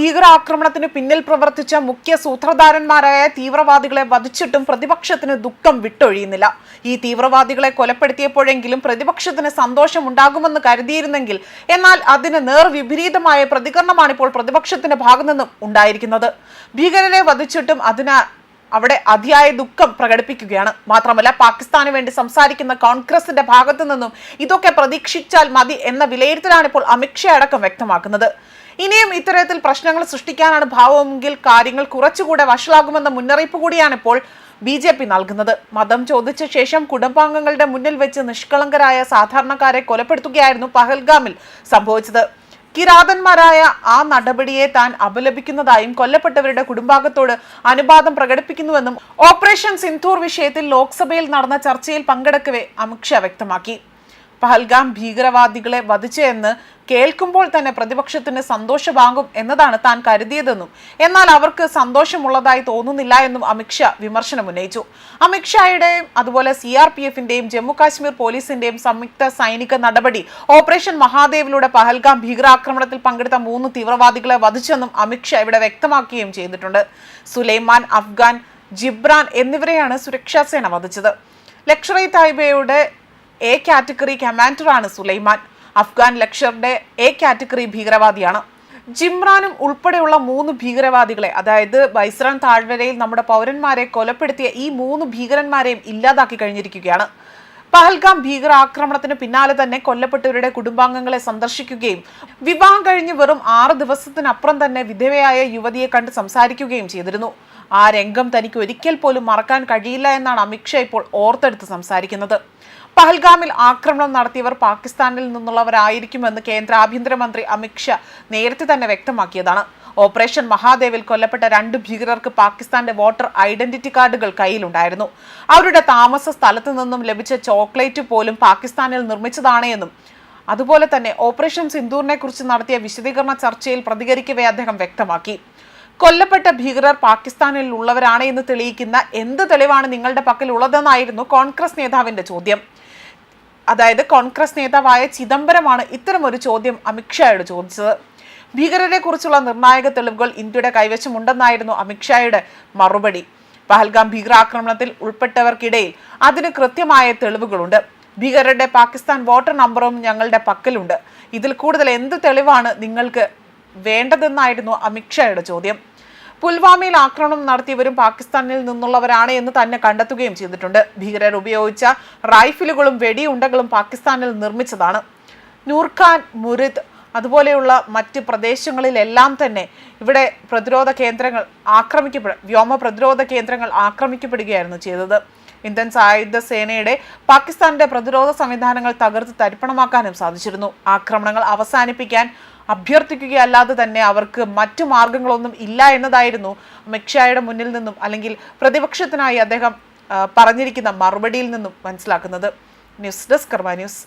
ഭീകരാക്രമണത്തിന് പിന്നിൽ പ്രവർത്തിച്ച മുഖ്യ സൂത്രധാരന്മാരായ തീവ്രവാദികളെ വധിച്ചിട്ടും പ്രതിപക്ഷത്തിന് ദുഃഖം വിട്ടൊഴിയുന്നില്ല. ഈ തീവ്രവാദികളെ കൊലപ്പെടുത്തിയപ്പോഴെങ്കിലും പ്രതിപക്ഷത്തിന് സന്തോഷമുണ്ടാകുമെന്ന് കരുതിയിരുന്നെങ്കിൽ എന്നാൽ അതിന് നേർവിപരീതമായ പ്രതികരണമാണ് ഇപ്പോൾ പ്രതിപക്ഷത്തിന്റെ ഭാഗത്തു നിന്നും ഉണ്ടായിരിക്കുന്നത്. ഭീകരരെ വധിച്ചിട്ടും അതിന് അവിടെ അതിയായ ദുഃഖം പ്രകടിപ്പിക്കുകയാണ്. മാത്രമല്ല പാകിസ്ഥാന് വേണ്ടി സംസാരിക്കുന്ന കോൺഗ്രസിന്റെ ഭാഗത്തു നിന്നും ഇതൊക്കെ പ്രതീക്ഷിച്ചാൽ മതി എന്ന വിലയിരുത്തലാണ് ഇപ്പോൾ അമിത്ഷാ അടക്കം വ്യക്തമാക്കുന്നത്. ഇനിയും ഇത്തരത്തിൽ പ്രശ്നങ്ങൾ സൃഷ്ടിക്കാനാണ് ഭാവമെങ്കിൽ കാര്യങ്ങൾ കുറച്ചുകൂടെ വഷളാകുമെന്ന മുന്നറിയിപ്പ് കൂടിയാണ് ഇപ്പോൾ ബി ജെ പി നൽകുന്നത്. മതം ചോദിച്ച ശേഷം കുടുംബാംഗങ്ങളുടെ മുന്നിൽ വെച്ച് നിഷ്കളങ്കരായ സാധാരണക്കാരെ കൊലപ്പെടുത്തുകയായിരുന്നു പഹൽഗാമിൽ സംഭവിച്ചത്. കിരാതന്മാരായ ആ നടപടിയെ താൻ അപലപിക്കുന്നതായും കൊല്ലപ്പെട്ടവരുടെ കുടുംബാംഗത്തോട് അനുപാതം പ്രകടിപ്പിക്കുന്നുവെന്നും ഓപ്പറേഷൻ സിന്ധൂർ വിഷയത്തിൽ ലോക്സഭയിൽ നടന്ന ചർച്ചയിൽ പങ്കെടുക്കവെ അമിത്ഷാ വ്യക്തമാക്കി. പഹൽഗാം ഭീകരവാദികളെ വധിച്ചെന്ന് കേൾക്കുമ്പോൾ തന്നെ പ്രതിപക്ഷത്തിന് സന്തോഷമാകും എന്നതാണ് താൻ കരുതിയതെന്നും എന്നാൽ അവർക്ക് സന്തോഷമുള്ളതായി തോന്നുന്നില്ല എന്നും അമിത്ഷാ വിമർശനം ഉന്നയിച്ചു. അമിത്ഷായുടെയും അതുപോലെ സി ആർ പി എഫിന്റെയും ജമ്മു കാശ്മീർ പോലീസിന്റെയും സംയുക്ത സൈനിക നടപടി ഓപ്പറേഷൻ മഹാദേവിലൂടെ പഹൽഗാം ഭീകരാക്രമണത്തിൽ പങ്കെടുത്ത മൂന്ന് തീവ്രവാദികളെ വധിച്ചെന്നും അമിത്ഷാ ഇവിടെ വ്യക്തമാക്കുകയും ചെയ്തിട്ടുണ്ട്. സുലൈമാൻ അഫ്ഗാൻ ജിബ്രാൻ എന്നിവരെയാണ് സുരക്ഷാസേന വധിച്ചത്. ലക്ഷറി തായ്ബയുടെ എ കാറ്റഗറി കമാൻഡറാണ് സുലൈമാൻ. അഫ്ഗാൻ ലക്ഷറുടെ എ കാറ്റഗറി ഭീകരവാദിയാണ്. ജിമ്രാനും ഉൾപ്പെടെയുള്ള മൂന്ന് ഭീകരവാദികളെ അതായത് ബൈസ്രാൻ താഴ്വരയിൽ നമ്മുടെ പൗരന്മാരെ കൊലപ്പെടുത്തിയ ഈ മൂന്ന് ഭീകരന്മാരെയും ഇല്ലാതാക്കി കഴിഞ്ഞിരിക്കുകയാണ്. പഹൽഗാം ഭീകരാക്രമണത്തിന് പിന്നാലെ തന്നെ കൊല്ലപ്പെട്ടവരുടെ കുടുംബാംഗങ്ങളെ സന്ദർശിക്കുകയും വിവാഹം കഴിഞ്ഞ് വെറും ആറ് ദിവസത്തിനപ്പുറം തന്നെ വിധവയായ യുവതിയെ കണ്ട് സംസാരിക്കുകയും ചെയ്തിരുന്നു. ആ രംഗം തനിക്ക് ഒരിക്കൽ പോലും മറക്കാൻ കഴിയില്ല എന്നാണ് അമിത്ഷാ ഇപ്പോൾ ഓർത്തെടുത്ത് സംസാരിക്കുന്നത്. പഹൽഗാമിൽ ആക്രമണം നടത്തിയവർ പാകിസ്ഥാനിൽ നിന്നുള്ളവരായിരിക്കുമെന്ന് കേന്ദ്ര ആഭ്യന്തരമന്ത്രി അമിത്ഷാ നേരത്തെ തന്നെ വ്യക്തമാക്കിയതാണ്. ഓപ്പറേഷൻ മഹാദേവിൽ കൊല്ലപ്പെട്ട രണ്ട് ഭീകരർക്ക് പാകിസ്ഥാന്റെ വോട്ടർ ഐഡന്റിറ്റി കാർഡുകൾ കയ്യിലുണ്ടായിരുന്നു. അവരുടെ താമസ സ്ഥലത്തു നിന്നും ലഭിച്ച ചോക്ലേറ്റ് പോലും പാകിസ്ഥാനിൽ നിർമ്മിച്ചതാണ് എന്നും അതുപോലെ തന്നെ ഓപ്പറേഷൻ സിന്ദൂറിനെ കുറിച്ച് നടത്തിയ വിശദീകരണ ചർച്ചയിൽ പ്രതികരിക്കവേ അദ്ദേഹം വ്യക്തമാക്കി. കൊല്ലപ്പെട്ട ഭീകരർ പാകിസ്ഥാനിൽ ഉള്ളവരാണ് എന്ന് തെളിയിക്കുന്ന എന്ത് തെളിവാണ് നിങ്ങളുടെ പക്കൽ ഉള്ളതെന്നായിരുന്നു കോൺഗ്രസ് നേതാവിന്റെ ചോദ്യം. അതായത് കോൺഗ്രസ് നേതാവായ ചിദംബരമാണ് ഇത്തരമൊരു ചോദ്യം അമിത്ഷായോട് ചോദിച്ചത്. ഭീകരരെ കുറിച്ചുള്ള നിർണായക തെളിവുകൾ ഇന്ത്യയുടെ കൈവശമുണ്ടെന്നായിരുന്നു അമിത്ഷായുടെ മറുപടി. പഹൽഗാം ഭീകരാക്രമണത്തിൽ ഉൾപ്പെട്ടവർക്കിടയിൽ അതിന് കൃത്യമായ തെളിവുകളുണ്ട്. ഭീകരരുടെ പാകിസ്ഥാൻ വോട്ടർ നമ്പറും ഞങ്ങളുടെ പക്കലുണ്ട്. ഇതിൽ കൂടുതൽ എന്ത് തെളിവാണ് നിങ്ങൾക്ക് വേണ്ടതെന്നായിരുന്നു അമിത്ഷായുടെ ചോദ്യം. പുൽവാമയിൽ ആക്രമണം നടത്തിയവരും പാകിസ്ഥാനിൽ നിന്നുള്ളവരാണ് എന്ന് തന്നെ കണ്ടെത്തുകയും ചെയ്തിട്ടുണ്ട്. ഭീകരർ ഉപയോഗിച്ച റൈഫിലുകളും വെടിയുണ്ടകളും പാകിസ്ഥാനിൽ നിർമ്മിച്ചതാണ്. നൂർഖാൻ മുരിദ് അതുപോലെയുള്ള മറ്റ് പ്രദേശങ്ങളിലെല്ലാം തന്നെ ഇവിടെ പ്രതിരോധ കേന്ദ്രങ്ങൾ ആക്രമിക്കപ്പെട വ്യോമ പ്രതിരോധ കേന്ദ്രങ്ങൾ ആക്രമിക്കപ്പെടുകയായിരുന്നു ചെയ്തത്. ഇന്ത്യൻ സായുധ സേനയുടെ പാകിസ്ഥാന്റെ പ്രതിരോധ സംവിധാനങ്ങൾ തകർത്ത് തരിപ്പണമാക്കാനും സാധിച്ചിരുന്നു. ആക്രമണങ്ങൾ അവസാനിപ്പിക്കാൻ അഭ്യർത്ഥിക്കുകയല്ലാതെ തന്നെ അവർക്ക് മറ്റു മാർഗങ്ങളൊന്നും ഇല്ല എന്നതായിരുന്നു അമിത്ഷായുടെ മുന്നിൽ നിന്നും അല്ലെങ്കിൽ പ്രതിപക്ഷത്തിനായി അദ്ദേഹം പറഞ്ഞിരിക്കുന്ന മറുപടിയിൽ നിന്നും മനസ്സിലാക്കുന്നത്. News desk Karma news.